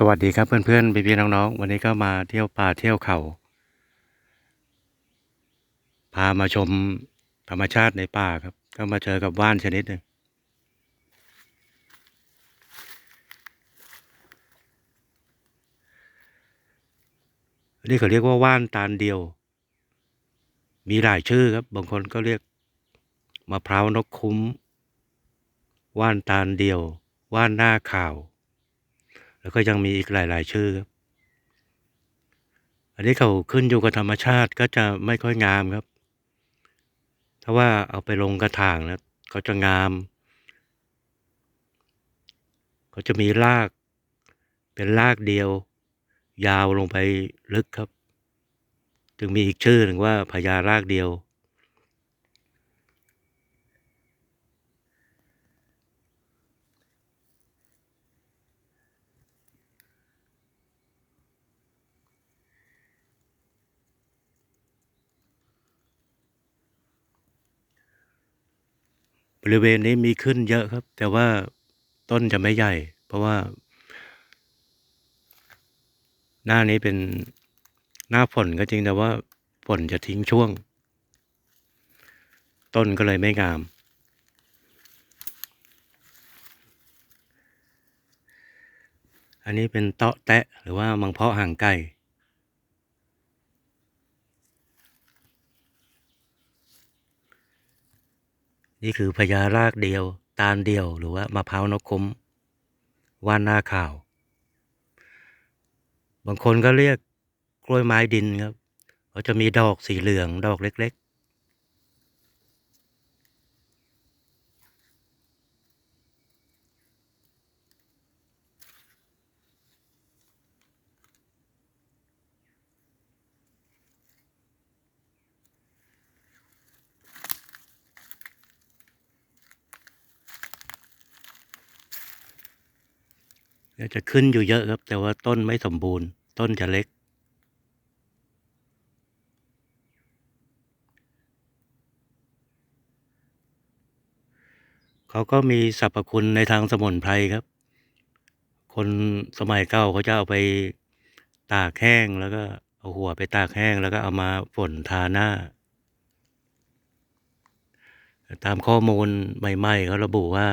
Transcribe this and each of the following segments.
สวัสดีครับเพื่อนๆพี่ๆน้องๆ วันนี้ก็มาเที่ยวป่าเที่ยวเขา พามาชมธรรมชาติในป่าครับ ก็มาเจอกับว่านชนิดหนึ่งนนี้เขาเรียกว่าว่านตาลเดียว มีหลายชื่อครับ บางคนก็เรียกมะพร้าวนกคุ้ม ว่านตาลเดียว ว่านหน้าข่าว แล้วก็ยังมีอีกหลาย ๆ ชื่อครับ อันนี้เขาขึ้นอยู่กับธรรมชาติก็จะไม่ค่อยงามครับ ถ้าว่าเอาไปลงกระถางนะเขาจะงามเขาจะมีราก เป็นรากเดียว ยาวลงไปลึกครับ จึงมีอีกชื่อหนึ่งว่าพญารากเดียว ริเวณนี้มีขึ้นเยอะครับ แต่ว่าต้นจะไม่ใหญ่ เพราะว่า หน้านี้เป็นหน้าฝนก็จริงแต่ว่าฝนจะทิ้งช่วง ต้นก็เลยไม่งาม อันนี้เป็นเตาะแตะหรือว่ามังเพาะห่างไก่ นี่คือพญารากเดียว ตาลเดียว หรือว่ามะพร้าวนกคุ้มว่านหน้าข่าว บางคนก็เรียกกล้วยไม้ดินครับเขาจะมีดอกสีเหลืองดอกเล็ก ๆ จะขึ้นอยู่เยอะครับ แต่ว่าต้นไม่สมบูรณ์ ต้นจะเล็ก เขาก็มีสรรพคุณในทางสมุนไพรครับ คนสมัยเก่าเขาจะเอาไปตากแห้งแล้วก็เอาหัวไปตากแห้งแล้วก็เอามาฝนทาหน้า ตามข้อมูลใหม่ๆเขาระบุว่า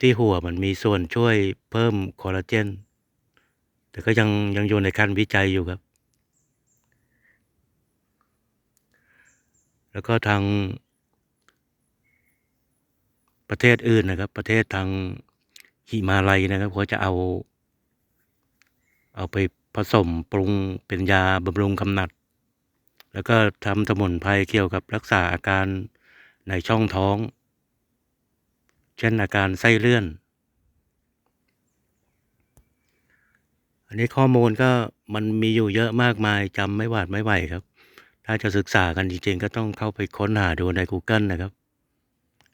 ที่หัวมันมีส่วนช่วยเพิ่มคอลลาเจน แต่ก็ยังยังอยู่ในขั้นวิจัยอยู่ครับ แล้วก็ทางประเทศอื่นนะครับ ประเทศทางหิมาลัยนะครับเขาจะเอา เอาไปผสมปรุงเป็นยาบำรุงกำหนัด แล้วก็ทำสมุนไพรเกี่ยวกับรักษาอาการในช่องท้อง เช่นอาการไส้เลื่อน อันนี้ข้อมูลก็มันมีอยู่เยอะมากมายจำไม่หวาดไม่ไหวครับ ถ้าจะศึกษากันจริงๆ ก็ต้องเข้าไปค้นหาดูใน Google นะครับ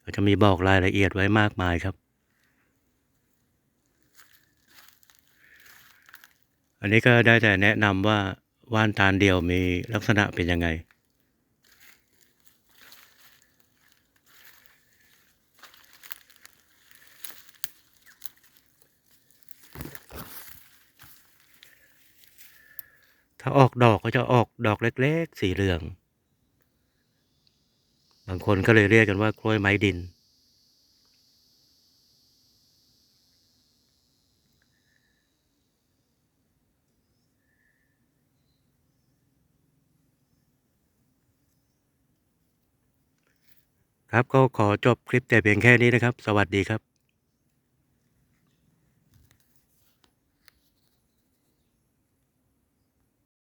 ก็จะมีบอกรายละเอียดไว้มากมายครับ อันนี้ก็ได้แต่แนะนำว่าว่านตาลเดียวมีลักษณะเป็นยังไง ถ้าออกดอกก็จะออกดอกเล็ก ๆ สีเหลือง บางคนก็เลยเรียกกันว่ากล้วยไม้ดิน ครับก็ขอจบคลิปแต่เพียงแค่นี้นะครับ สวัสดีครับ